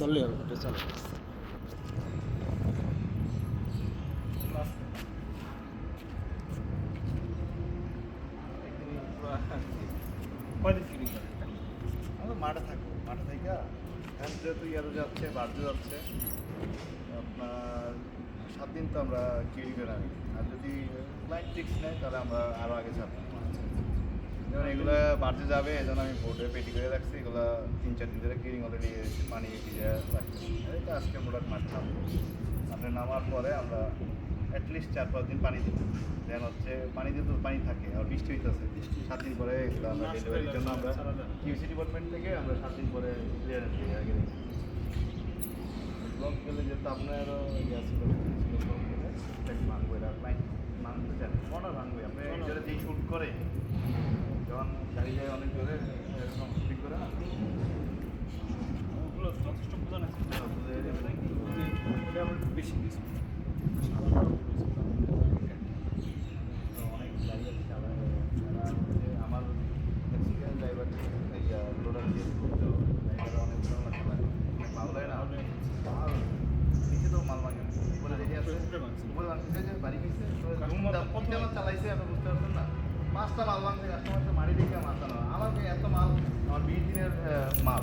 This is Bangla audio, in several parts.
ধরলে হবে, এটা চলো। মাঠে থাকব, মাঠে থেকে যেহেতু ইয়ারও যাচ্ছে বার্জও যাচ্ছে, আপনার সাত দিন তো আমরা কেরি করে আর যদি ক্লাইন্ট টিক্স নেয়, তাহলে আমরা আরও আগে ছাড়বো যেমন এগুলো বার্জে যাবে এই জন্য আমি বোর্ডে পেটি করে রাখছি। এগুলো তিন চার দিন ধরে কিরিং অলরেডি পানি ভিজে রাখছি। এটা আজকে প্রোডাক্ট নামবো আপনি নামার পরে আমরা অ্যাটলিস্ট চার পাঁচ দিন পানি দিই দেন হচ্ছে পানি দিয়ে তো পানি থাকে আর বৃষ্টি হইতেছে। সাত দিন পরে এগুলো আমরা ডেলিভারির জন্য আমরা কিউসি ডিপার্টমেন্ট থেকে আমরা সাত দিন পরে ক্লিয়ারেন্স দিই আগে ব্লক গেলে যেহেতু আপনারও ইয়ে ছিল ব্লক গেলে ভাঙবো এটা মানতে চান মনে ভাঙবে? আপনি এটা যেই শ্যুট করে গাড়ি যায় অনেক জোরে এরকম শুটিং করে। না ওগুলো যথেষ্ট বোঝা না আমার বেশি অনেক গাড়ি আছে আমার মেক্সিকান ড্রাইভার লোডার দিয়ে করতে অনেক সময় লাগে না। নিচে তো মাল না। উপরে রেডি আছে। উপরে যে বাড়ি আমার চালাইছে আপনি বুঝতে পারছেন না? পাঁচটা মাল ভাঙছে কাস্টমারকে মারি দেখে মাথা না আমার ভাই এত মাল আমার বিশ দিনের মাল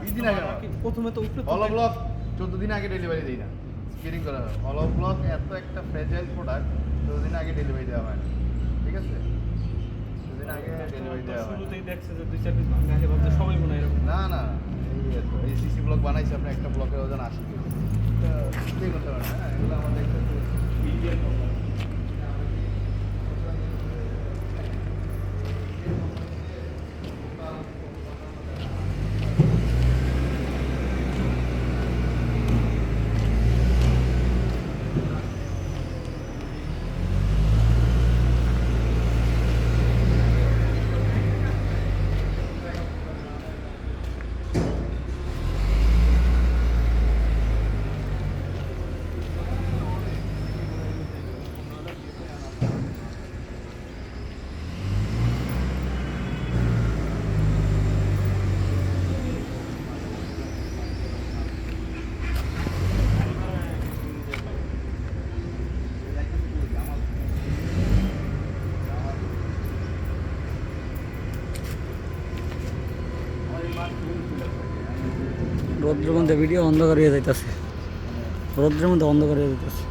বিশ দিন আগে প্রথমে তো হলো ব্লক চোদ্দ দিন আগে ডেলিভারি দিই না। স্কিরিং করা হলো ব্লক এত একটা ফ্রেজাইল প্রোডাক্ট চোদ্দ দিন আগে ডেলিভারি দেওয়া হয় ঠিক আছে? চোদ্দ আগে ডেলিভারি দেওয়া হয় না। না না এই এত এই সিসি ব্লক বানাইছে আপনি একটা ব্লকের ওজন আশি কেজি এটা চিন্তাই করতে পারেন না এগুলো আমাদের একটা ইন্ডিয়ান রৌদ্রের মধ্যে ভিডিও অন্ধকার হয়ে যাইতেছে। রৌদ্রের মধ্যে অন্ধকার হয়ে যাইতেছে।